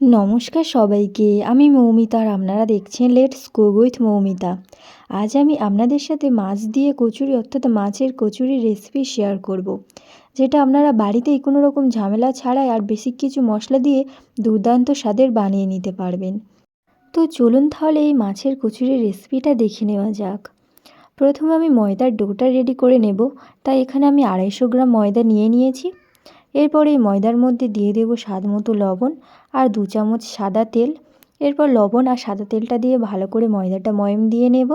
নমস্কার সবাইকে, আমি মৌমিতা আর আপনারা দেখছেন লেটস গো উইথ মৌমিতা। আজ আমি আপনাদের সাথে মাছ দিয়ে কচুরি, অর্থাৎ মাছের কচুরি রেসিপি শেয়ার করব। যেটা আপনারা বাড়িতেই কোনো রকম ঝামেলা ছাড়াই আর বেশি কিছু মশলা দিয়ে দুর্দান্ত স্বাদের বানিয়ে নিতে পারবেন। তো চলুন তাহলে এই মাছের কচুরির রেসিপিটা দেখে নেওয়া যাক। প্রথমে আমি ময়দার ডোটা রেডি করে নেব। তাই এখানে আমি আড়াইশো গ্রাম ময়দা নিয়ে নিয়েছি। এরপর এই ময়দার মধ্যে দিয়ে দেবো স্বাদ মতো লবণ আর দু চামচ সাদা তেল। এরপর লবণ আর সাদা তেলটা দিয়ে ভালো করে ময়দাটা ময়ম দিয়ে নেব।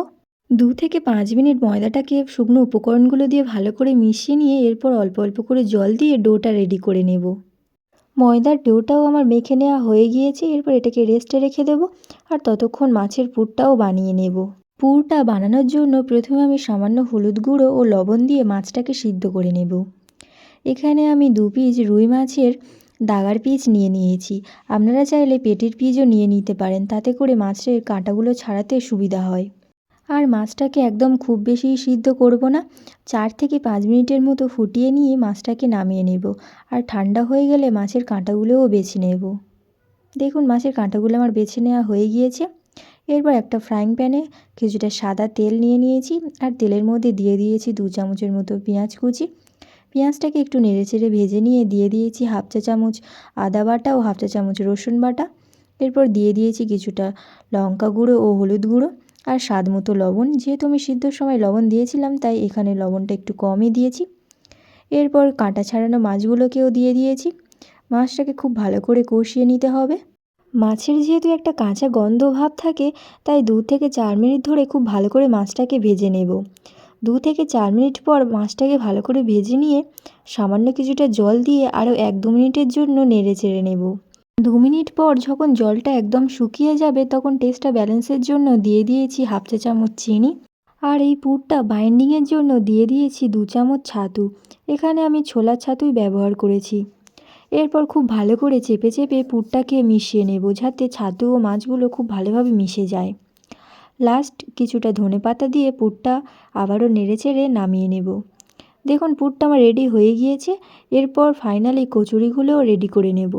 দু থেকে পাঁচ মিনিট ময়দাটাকে শুকনো উপকরণগুলো দিয়ে ভালো করে মিশিয়ে নিয়ে এরপর অল্প অল্প করে জল দিয়ে ডোটা রেডি করে নেব। ময়দার ডোটাও আমার মেখে নেওয়া হয়ে গিয়েছে, এরপর এটাকে রেস্টে রেখে দেবো আর ততক্ষণ মাছের পুরটাও বানিয়ে নেব। পুরটা বানানোর জন্য প্রথমে আমি সামান্য হলুদ গুঁড়ো ও লবণ দিয়ে মাছটাকে সিদ্ধ করে নেব। এখানে আমি দু পিস রুই মাছের দাগার পিস নিয়ে নিয়েছি। আপনারা চাইলে পেটের পিসও নিয়ে নিতে পারেন, তাতে করে মাছের কাঁটাগুলো ছাড়াতে সুবিধা হয়। আর মাছটাকে একদম খুব বেশি সিদ্ধ করব না, চার থেকে পাঁচ মিনিটের মতো ফুটিয়ে নিয়ে মাছটাকে নামিয়ে নেব। আর ঠান্ডা হয়ে গেলে মাছের কাঁটাগুলোও বেছে নেব। দেখুন, মাছের কাঁটাগুলো আমার বেছে নেওয়া হয়ে গিয়েছে। এরপর একটা ফ্রাইং প্যানে কিছুটা সাদা তেল নিয়ে নিয়েছি, আর তেলের মধ্যে দিয়ে দিয়েছি দু চামচের মতো পেঁয়াজ কুচি। পেঁয়াজটাকে একটু নেড়েচেড়ে ভেজে নিয়ে দিয়ে দিয়েছি হাফ চা চামচ আদা বাটা ও হাফ চা চামচ রসুন বাটা। এরপর দিয়ে দিয়েছি কিছুটা লঙ্কা গুঁড়ো ও হলুদ গুঁড়ো আর স্বাদ মতো লবণ। যেহেতু আমি সিদ্ধর সময় লবণ দিয়েছিলাম, তাই এখানে লবণটা একটু কমই দিয়েছি। এরপর কাঁটা ছাড়ানো মাছগুলোকেও দিয়ে দিয়েছি। মাছটাকে খুব ভালো করে কষিয়ে নিতে হবে। মাছের যেহেতু একটা কাঁচা গন্ধ ভাব থাকে, তাই দু থেকে চার মিনিট ধরে খুব ভালো করে মাছটাকে ভেজে নেব। দু থেকে চার মিনিট পর মাছটাকে ভালো করে ভেজে নিয়ে সামান্য কিছুটা জল দিয়ে আরও এক দু মিনিটের জন্য নেড়ে চেড়ে নেব। দু মিনিট পর যখন জলটা একদম শুকিয়ে যাবে, তখন টেস্টটা ব্যালেন্সের জন্য দিয়ে দিয়েছি হাফ চা চামচ চিনি আর এই পুরটা বাইন্ডিংয়ের জন্য দিয়ে দিয়েছি দু চামচ ছাতু। এখানে আমি ছোলার ছাতুই ব্যবহার করেছি। এরপর খুব ভালো করে চেপে চেপে পুরটাকে মিশিয়ে নেব যাতে ছাতু ও মাছগুলো খুব ভালোভাবে মিশে যায়। লাস্ট কিছুটা ধনে পাতা দিয়ে পুরটা আবারও নেড়ে চেড়ে নামিয়ে নেব। দেখুন, পুরটা আমার রেডি হয়ে গিয়েছে। এরপর ফাইনালি কচুরিগুলোও রেডি করে নেব।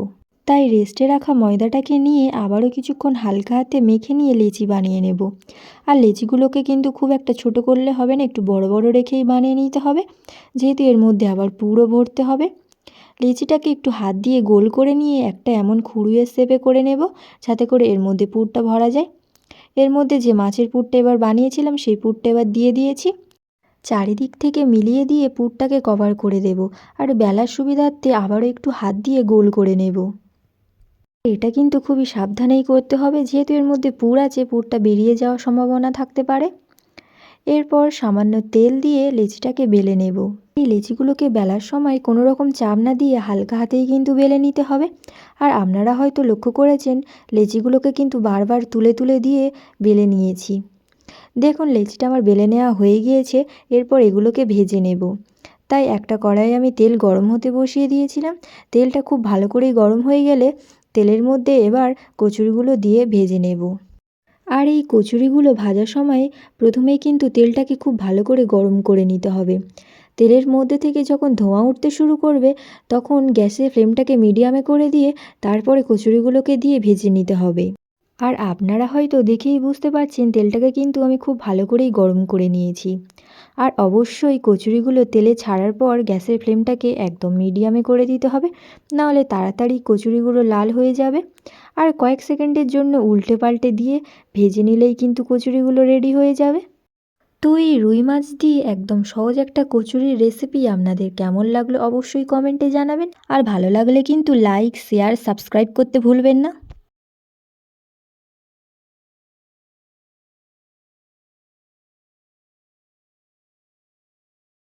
তাই রেস্টে রাখা ময়দাটাকে নিয়ে আবারও কিছুক্ষণ হালকা হাতে মেখে নিয়ে লেচি বানিয়ে নেব। আর লেচিগুলোকে কিন্তু খুব একটা ছোট করলে হবে না, একটু বড় বড় রেখেই বানিয়ে নিতে হবে। যেহেতু এর মধ্যে আবার পুরো ভরতে হবে। লেচিটাকে একটু হাত দিয়ে গোল করে নিয়ে একটা এমন খুঁড়ুয়ের সেপে করে নেব, যাতে করে এর মধ্যে পুরটা ভরা যায়। এর মধ্যে যে মাছের পুরটা এবার বানিয়েছিলাম, সেই পুরটা এবার দিয়ে দিয়েছি। চারিদিক থেকে মিলিয়ে দিয়ে পুরটাকে কভার করে দেব। আর বেলার সুবিধার্থে আবারও একটু হাত দিয়ে গোল করে নেব। এটা কিন্তু খুবই সাবধানেই করতে হবে, যেহেতু এর মধ্যে পুর আছে, পুরটা বেরিয়ে যাওয়ার সম্ভাবনা থাকতে পারে। এরপর সামান্য তেল দিয়ে লেচিটাকে বেলে নেব। এই লেচিগুলোকে বেলার সময় কোনো রকম চাপ না দিয়ে হালকা হাতেই কিন্তু বেলে নিতে হবে। আর আপনারা হয়তো লক্ষ্য করেছেন, লেচিগুলোকে কিন্তু বারবার তুলে তুলে দিয়ে বেলে নিয়েছি। দেখুন, লেচিটা আমার বেলে নেওয়া হয়ে গিয়েছে, এরপর এগুলোকে ভেজে নেব। তাই একটা কড়াই আমি তেল গরম হতে বসিয়ে দিয়েছিলাম। তেলটা খুব ভালো করেই গরম হয়ে গেলে তেলের মধ্যে এবার কচুরিগুলো দিয়ে ভেজে নেব। আর এই কচুরিগুলো ভাজার সময় প্রথমেই কিন্তু তেলটাকে খুব ভালো করে গরম করে নিতে হবে। তেলের মধ্যে থেকে যখন ধোঁয়া উঠতে শুরু করবে, তখন গ্যাসের ফ্লেমটাকে মিডিয়ামে করে দিয়ে তারপরে কচুরিগুলোকে দিয়ে ভেজে নিতে হবে। আর আপনারা হয়তো দেখেই বুঝতে পারছেন, তেলটাকে কিন্তু আমি খুব ভালো করেই গরম করে নিয়েছি। আর অবশ্যই কচুরিগুলো তেলে ছাড়ার পর গ্যাসের ফ্লেমটাকে একদম মিডিয়ামে করে দিতে হবে। নাহলে তাড়াতাড়ি কচুরিগুলো লাল হয়ে যাবে। আর কয়েক সেকেন্ডের জন্য উল্টে পাল্টে দিয়ে ভেজে নিলেই কিন্তু কচুরিগুলো রেডি হয়ে যাবে। তো এই রুই মাছ দিয়ে একদম সহজ একটা কচুরির রেসিপি আপনাদের কেমন লাগল অবশ্যই কমেন্টে জানাবেন। আর ভালো লাগলে কিন্তু লাইক শেয়ার সাবস্ক্রাইব করতে ভুলবেন না।